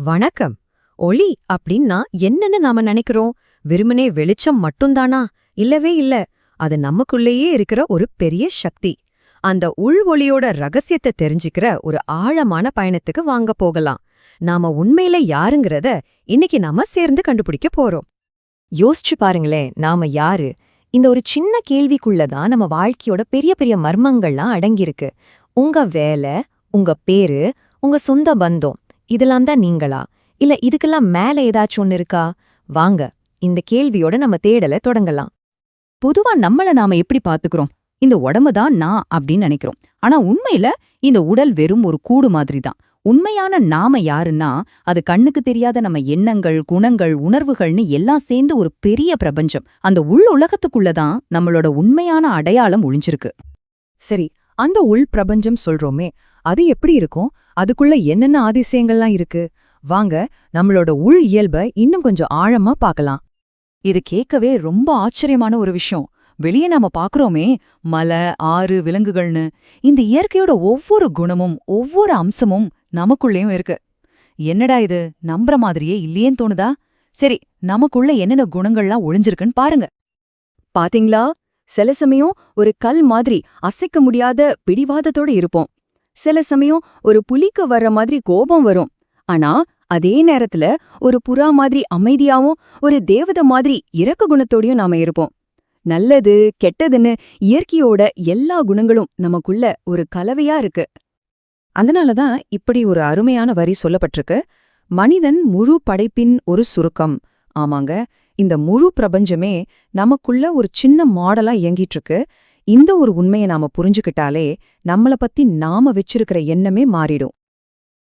வணக்கம். ஒளி அப்படின்னா என்னன்னு நாம நினைக்கிறோம். வெறுமனே வெளிச்சம் மட்டும்தானா? இல்லவே இல்ல. அது நமக்குள்ளேயே இருக்கிற ஒரு பெரிய சக்தி. அந்த உள் ஒளியோட ரகசியத்தை தெரிஞ்சுக்கிற ஒரு ஆழமான பயணத்துக்கு வாங்க போகலாம். நாம உண்மையில யாருங்கிறத இன்னைக்கு நாம சேர்ந்து கண்டுபிடிக்க போறோம். யோசிச்சு பாருங்களேன் நாம யாரு? இந்த ஒரு சின்ன கேள்விக்குள்ளதான் நம்ம வாழ்க்கையோட பெரிய பெரிய மர்மங்கள்லாம் அடங்கியிருக்கு. உங்க வேலை உங்க பேரு உங்க சொந்த பந்தம் இதெல்லாம் தான் நீங்களா? இல்ல இதுக்கெல்லாம் மேல ஏதாச்சும் ஒன்னு இருக்கா? வாங்க இந்த கேள்வியோட நம்ம தேடல தொடங்கலாம். பொதுவா நம்மள நாம எப்படி பாத்துக்கிறோம்? இந்த உடம்பு தான் நான் அப்படின்னு நினைக்கிறோம். ஆனா உண்மையில இந்த உடல் வெறும் ஒரு கூடு மாதிரி தான். உண்மையான நாம யாருன்னா அது கண்ணுக்கு தெரியாத நம்ம எண்ணங்கள் குணங்கள் உணர்வுகள்னு எல்லாம் சேர்ந்து ஒரு பெரிய பிரபஞ்சம். அந்த உள் உலகத்துக்குள்ளதான் நம்மளோட உண்மையான அடையாளம் ஒளிஞ்சிருக்கு. சரி அந்த உள் பிரபஞ்சம் சொல்றோமே அது எப்படி இருக்கும்? அதுக்குள்ள என்னென்ன ஆதிசயங்கள்லாம் இருக்கு? வாங்க நம்மளோட உள் இயல்பை இன்னும் கொஞ்சம் ஆழமா பார்க்கலாம். இது கேட்கவே ரொம்ப ஆச்சரியமான ஒரு விஷயம். வெளியே நாம பாக்குறோமே மலை ஆறு விலங்குகள்னு. இந்த இயற்கையோட ஒவ்வொரு குணமும் ஒவ்வொரு அம்சமும் நமக்குள்ளேயும் இருக்கு. என்னடா இது? நம்புற மாதிரியே இல்லையேன்னு தோணுதா? சரி நமக்குள்ள என்னென்ன குணங்கள்லாம் ஒளிஞ்சிருக்குன்னு பாருங்க. பாத்தீங்களா? சில சமயம் ஒரு கல் மாதிரி அசைக்க முடியாத பிடிவாதத்தோட இருப்போம். சில சமயம் ஒரு புலிக்கு வர்ற மாதிரி கோபம் வரும். ஆனா அதே நேரத்துல ஒரு புறா மாதிரி அமைதியாவும் ஒரு தேவதை மாதிரி இறக்க குணத்தோடயும் நாம இருப்போம். நல்லது கெட்டதுன்னு இயற்கையோட எல்லா குணங்களும் நமக்குள்ள ஒரு கலவையா இருக்கு. அதனாலதான் இப்படி ஒரு அருமையான வரி சொல்லப்பட்டிருக்கு. மனிதன் முழு படைப்பின் ஒரு சுருக்கம். ஆமாங்க இந்த முழு பிரபஞ்சமே நமக்குள்ள ஒரு சின்ன மாடலா இயங்கிட்டு இருக்கு. இந்த ஒரு உண்மையை நாம புரிஞ்சுக்கிட்டாலே நம்மள பத்தி நாம வச்சிருக்கிற எண்ணமே மாறிடும்.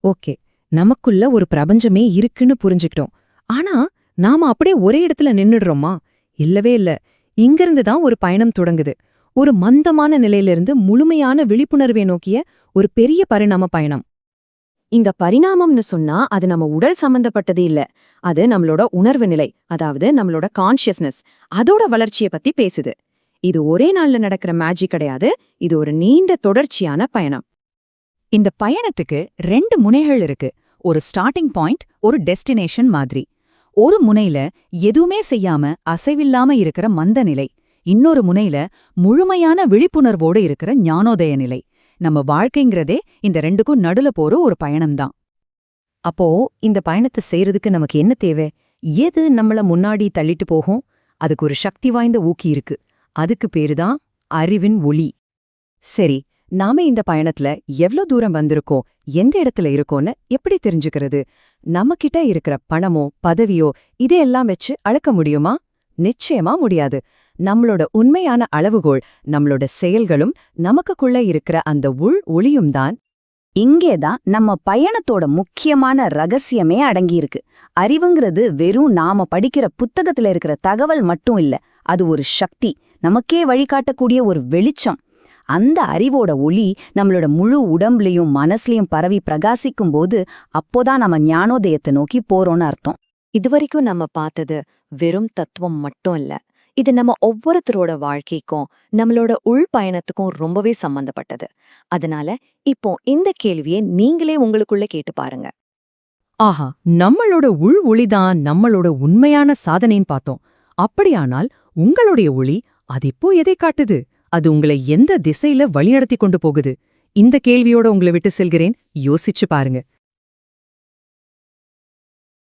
ஓகே நமக்குள்ள ஒரு பிரபஞ்சமே இருக்குன்னு புரிஞ்சுக்கிட்டோம். ஆனா நாம அப்படியே ஒரே இடத்துல நின்னுடுறோமா? இல்லவே இல்ல. இங்கிருந்து தான் ஒரு பயணம் தொடங்குது. ஒரு மந்தமான நிலையிலிருந்து முழுமையான விழிப்புணர்வை நோக்கிய ஒரு பெரிய பரிணாம பயணம். இங்க பரிணாமம்னு சொன்னா அது நம்ம உடல் சம்பந்தப்பட்டது இல்ல. அது நம்மளோட உணர்வு நிலை அதாவது நம்மளோட கான்ஷியஸ்னஸ் அதோட வளர்ச்சியை பத்தி பேசுது. இது ஒரே நாள்ல நடக்கிற மேஜிக் கிடையாது. இது ஒரு நீண்ட தொடர்ச்சியான பயணம். இந்த பயணத்துக்கு ரெண்டு முனைகள் இருக்கு. ஒரு ஸ்டார்டிங் பாயிண்ட் ஒரு டெஸ்டினேஷன் மாதிரி. ஒரு முனையில எதுவுமே செய்யாம அசைவில்லாம இருக்கிற மந்த நிலை. இன்னொரு முனையில முழுமையான விழிப்புணர்வோடு இருக்கிற ஞானோதய நிலை. நம்ம வாழ்க்கைங்கிறதே இந்த ரெண்டுக்கும் நடுல போற ஒரு பயணம்தான். அப்போ இந்த பயணத்தை செய்யறதுக்கு நமக்கு என்ன தேவை? எது நம்மள முன்னாடி தள்ளிட்டு போகும்? அதுக்கு ஒரு சக்தி வாய்ந்த ஊக்கி இருக்கு. அதுக்கு பேருதான் அறிவின் ஒளி. சரி நாம இந்த பயணத்துல எவ்ளோ தூரம் வந்திருக்கோம் எந்த இடத்துல இருக்கோம்னு எப்படி தெரிஞ்சுக்கிறது? நம்மகிட்ட இருக்கிற பணமோ பதவியோ இதையெல்லாம் வச்சு அளக்க முடியுமா? நிச்சயமா முடியாது. நம்மளோட உண்மையான அளவுகோள் நம்மளோட செயல்களும் நமக்குள்ள இருக்கிற அந்த உள் ஒளியும் தான் இங்கேதான் நம்ம பயணத்தோட முக்கியமான ரகசியமே அடங்கியிருக்கு. அறிவுங்கிறது வெறும் நாம படிக்கிற புத்தகத்துல இருக்கிற தகவல் மட்டும் இல்ல அது ஒரு சக்தி. நமக்கே வழிகாட்டக்கூடிய ஒரு வெளிச்சம். அந்த அறிவோட ஒளி நம்மளோட முழு உடம்புலயும் மனசுலயும் பரவி பிரகாசிக்கும் போது அப்போதான் நம்ம ஞானோதயத்தை நோக்கி போறோம்னு அர்த்தம். இதுவரைக்கும் நம்ம பார்த்தது வெறும் தத்துவம் மட்டும் இல்ல. இது நம்ம ஒவ்வொருத்தரோட வாழ்க்கைக்கும் நம்மளோட உள் பயணத்துக்கும் ரொம்பவே சம்பந்தப்பட்டது. அதனால இப்போ இந்த கேள்வியை நீங்களே உங்களுக்குள்ள கேட்டு பாருங்க. ஆஹா நம்மளோட உள் ஒளிதான் நம்மளோட உண்மையான சாதனைன்னு பார்த்தோம். அப்படியானால் உங்களுடைய ஒளி அது இப்போ எதை காட்டுது? அது உங்களை எந்த திசையில வழிநடத்தி கொண்டு போகுது? இந்த கேள்வியோட உங்களை விட்டு செல்கிறேன். யோசிச்சு பாருங்க.